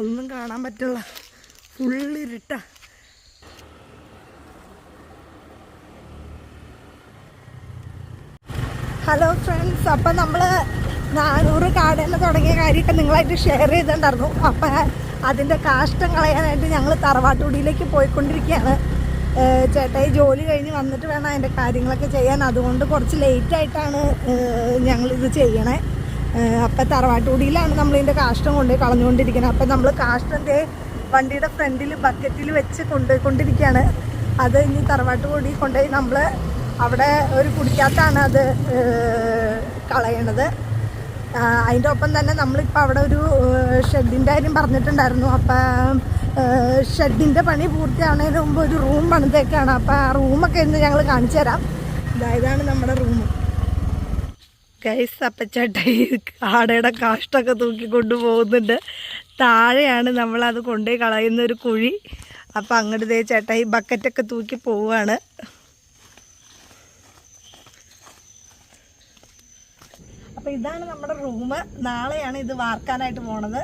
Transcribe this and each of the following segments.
ഒന്നും കാണാൻ പറ്റില്ല. ഫുള്ള് ഇരുട്ടാ. ഹലോ ഫ്രണ്ട്സ് അപ്പം നമ്മൾ നാനൂറ് കാടേന്ന് തുടങ്ങിയ കാര്യമൊക്കെ നിങ്ങളായിട്ട് ഷെയർ ചെയ്തിട്ടുണ്ടായിരുന്നു. അപ്പം അതിന്റെ കാഷ്ടം കളയാനായിട്ട് ഞങ്ങൾ തറവാട്ടുകുടിയിലേക്ക് പോയിക്കൊണ്ടിരിക്കുകയാണ്. ചേട്ടായി ജോലി കഴിഞ്ഞ് വന്നിട്ട് വേണം അതിന്റെ കാര്യങ്ങളൊക്കെ ചെയ്യാൻ. അതുകൊണ്ട് കുറച്ച് ലേറ്റായിട്ടാണ് ഞങ്ങളിത് ചെയ്യണേ. അപ്പം തറവാട്ടുകൂടിയിലാണ് നമ്മളിതിന്റെ കാഷ്ടം കൊണ്ട് കളഞ്ഞുകൊണ്ടിരിക്കുന്നത് അപ്പം നമ്മൾ കാഷ്ടന്റെ വണ്ടിയുടെ ഫ്രണ്ടിൽ ബക്കറ്റിൽ വെച്ച് കൊണ്ട് കൊണ്ടിരിക്കുകയാണ് അത് ഇനി തറവാട്ടുകുടി കൊണ്ടുപോയി നമ്മൾ അവിടെ ഒരു കുടിക്കാത്താണ് അത് കളയണത്. അതിന്റെ ഒപ്പം തന്നെ നമ്മളിപ്പോൾ അവിടെ ഒരു ഷെഡിന്റെ കാര്യം പറഞ്ഞിട്ടുണ്ടായിരുന്നു. അപ്പം ഷെഡിന്റെ പണി പൂർത്തിയാവുന്നതിന് മുമ്പ് ഒരു റൂം പണിതേക്കാണ്. അപ്പം ആ റൂമൊക്കെ ഇന്ന് ഞങ്ങൾ കാണിച്ചു തരാം ഇതായതാണ് നമ്മുടെ റൂം. ഗൈസ് അപ്പച്ചേട്ട ഈ ആടയുടെ കാഷ്ടമൊക്കെ തൂക്കിക്കൊണ്ട് പോകുന്നുണ്ട് താഴെയാണ് നമ്മളത് കൊണ്ടുപോയി കളയുന്ന ഒരു കുഴി. അപ്പം അങ്ങോട്ട് ദേ ചേട്ടാ ഈ ബക്കറ്റൊക്കെ തൂക്കി പോവുകയാണ് അപ്പോൾ ഇതാണ് നമ്മുടെ റൂം നാളെയാണ് ഇത് വാർക്കാനായിട്ട് പോണത്.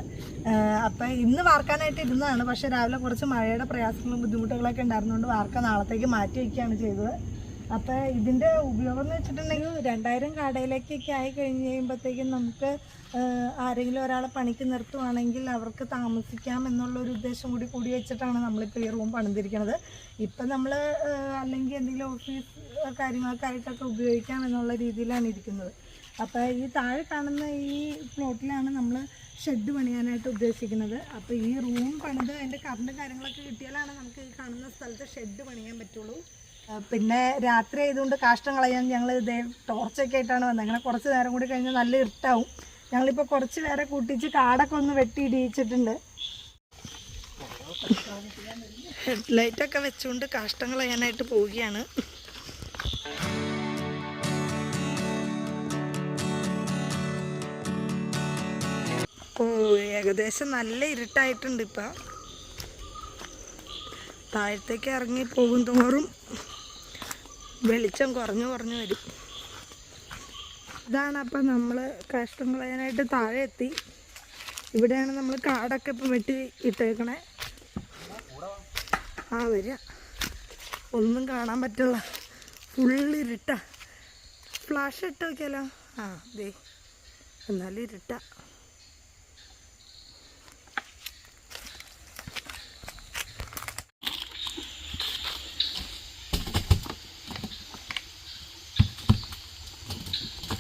അപ്പോൾ ഇന്ന് വാർക്കാനായിട്ട് ഇരുന്നതാണ്. പക്ഷേ രാവിലെ കുറച്ച് മഴയുടെ പ്രയാസങ്ങളും ബുദ്ധിമുട്ടുകളൊക്കെ ഉണ്ടായിരുന്നുകൊണ്ട് വാർക്ക നാളത്തേക്ക് മാറ്റി വയ്ക്കുകയാണ് ചെയ്തത്. അപ്പോൾ ഇതിന്റെ ഉപയോഗം എന്ന് വെച്ചിട്ടുണ്ടെങ്കിൽ രണ്ടായിരം കടയിലേക്കൊക്കെ ആയി കഴിഞ്ഞ് കഴിയുമ്പോഴത്തേക്കും നമുക്ക് ആരെങ്കിലും ഒരാളെ പണിക്ക് നിർത്തുവാണെങ്കിൽ അവർക്ക് താമസിക്കാം എന്നുള്ള ഒരു ഉദ്ദേശം കൂടി കൂടി വെച്ചിട്ടാണ് നമ്മളിപ്പോൾ ഈ റൂം പണിതിരിക്കുന്നത് ഇപ്പം നമ്മൾ അല്ലെങ്കിൽ എന്തെങ്കിലും ഓഫീസ് കാര്യങ്ങൾക്കായിട്ടൊക്കെ ഉപയോഗിക്കാം എന്നുള്ള രീതിയിലാണ് ഇരിക്കുന്നത്. അപ്പോൾ ഈ താഴെ കാണുന്ന ഈ പ്ലോട്ടിലാണ് നമ്മൾ ഷെഡ് പണിയാനായിട്ട് ഉദ്ദേശിക്കുന്നത്. അപ്പോൾ ഈ റൂം പണിത് അതിന്റെ കറണ്ട് കാര്യങ്ങളൊക്കെ കിട്ടിയാലാണ് നമുക്ക് ഈ കാണുന്ന സ്ഥലത്ത് ഷെഡ് പണിയാൻ പറ്റുള്ളൂ. പിന്നെ രാത്രി ആയതുകൊണ്ട് കാഷ്ടം കളയാൻ ഞങ്ങൾ ഇതേ ടോർച്ചൊക്കെ ആയിട്ടാണ് വന്നത്. അങ്ങനെ കുറച്ച് നേരം കൂടി കഴിഞ്ഞാൽ നല്ല ഇരുട്ടാവും. ഞങ്ങളിപ്പോൾ കുറച്ച് പേരെ കൂട്ടിച്ച് കാടൊക്കെ ഒന്ന് വെട്ടി ഇടിയിച്ചിട്ടുണ്ട്. ഹെഡ്ലൈറ്റൊക്കെ വെച്ചുകൊണ്ട് കാഷ്ടം കളയാനായിട്ട് പോവുകയാണ്. ഓ ഏകദേശം നല്ല ഇരുട്ടായിട്ടുണ്ട് ഇപ്പം. താഴത്തേക്ക് ഇറങ്ങി പോകും തോറും വെളിച്ചം കുറഞ്ഞു കുറഞ്ഞു വരും. ഇതാണ് അപ്പം നമ്മൾ കഷ്ടം കളയാനായിട്ട് താഴെ എത്തി. ഇവിടെയാണ് നമ്മൾ കാടൊക്കെ ഇപ്പം വെട്ടി ഇട്ടേക്കണേ. ആ വരിക. ഒന്നും കാണാൻ പറ്റില്ല. ഫുള്ളിരുട്ട ഫ്ലാഷ് ഇട്ട് നോക്കിയാലോ? ആ ദേ. എന്നാലും ഇരുട്ടാ.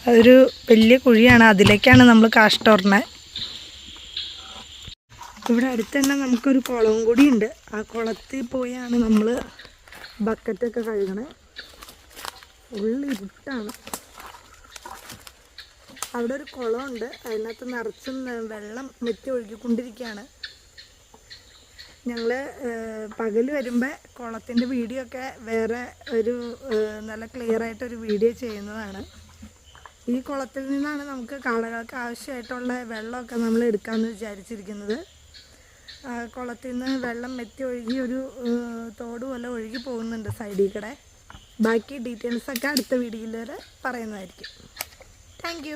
അതൊരു വലിയ കുഴിയാണ്. അതിലേക്കാണ് നമ്മൾ കാഷ്ടോർണേ ഇവിടെ അടുത്ത് തന്നെ നമുക്കൊരു കുളവും കൂടി ഉണ്ട്. ആ കുളത്തിൽ പോയാണ് നമ്മൾ ബക്കറ്റൊക്കെ കഴുകണേ. ഉള്ളിരുട്ടാണ് അവിടെ ഒരു കുളമുണ്ട്. അതിനകത്ത് നിറച്ചും വെള്ളം മെറ്റി ഒഴുകിക്കൊണ്ടിരിക്കുകയാണ്. ഞങ്ങൾ പകൽ വരുമ്പോൾ കുളത്തിന്റെ വീഡിയോ ഒക്കെ വേറെ ഒരു നല്ല ക്ലിയർ ആയിട്ടൊരു വീഡിയോ ചെയ്യുന്നതാണ്. ഈ കുളത്തിൽ നിന്നാണ് നമുക്ക് കാളകൾക്ക് ആവശ്യമായിട്ടുള്ള വെള്ളമൊക്കെ നമ്മൾ എടുക്കാമെന്ന് വിചാരിച്ചിരിക്കുന്നത്. കുളത്തിൽ നിന്ന് വെള്ളം മെത്തി ഒഴുകി ഒരു തോട് പോലെ ഒഴുകി പോകുന്നുണ്ട് സൈഡിൽ കൂടെ. ബാക്കി ഡീറ്റെയിൽസൊക്കെ അടുത്ത വീഡിയോയിൽ പറയുന്നതായിരിക്കും. താങ്ക്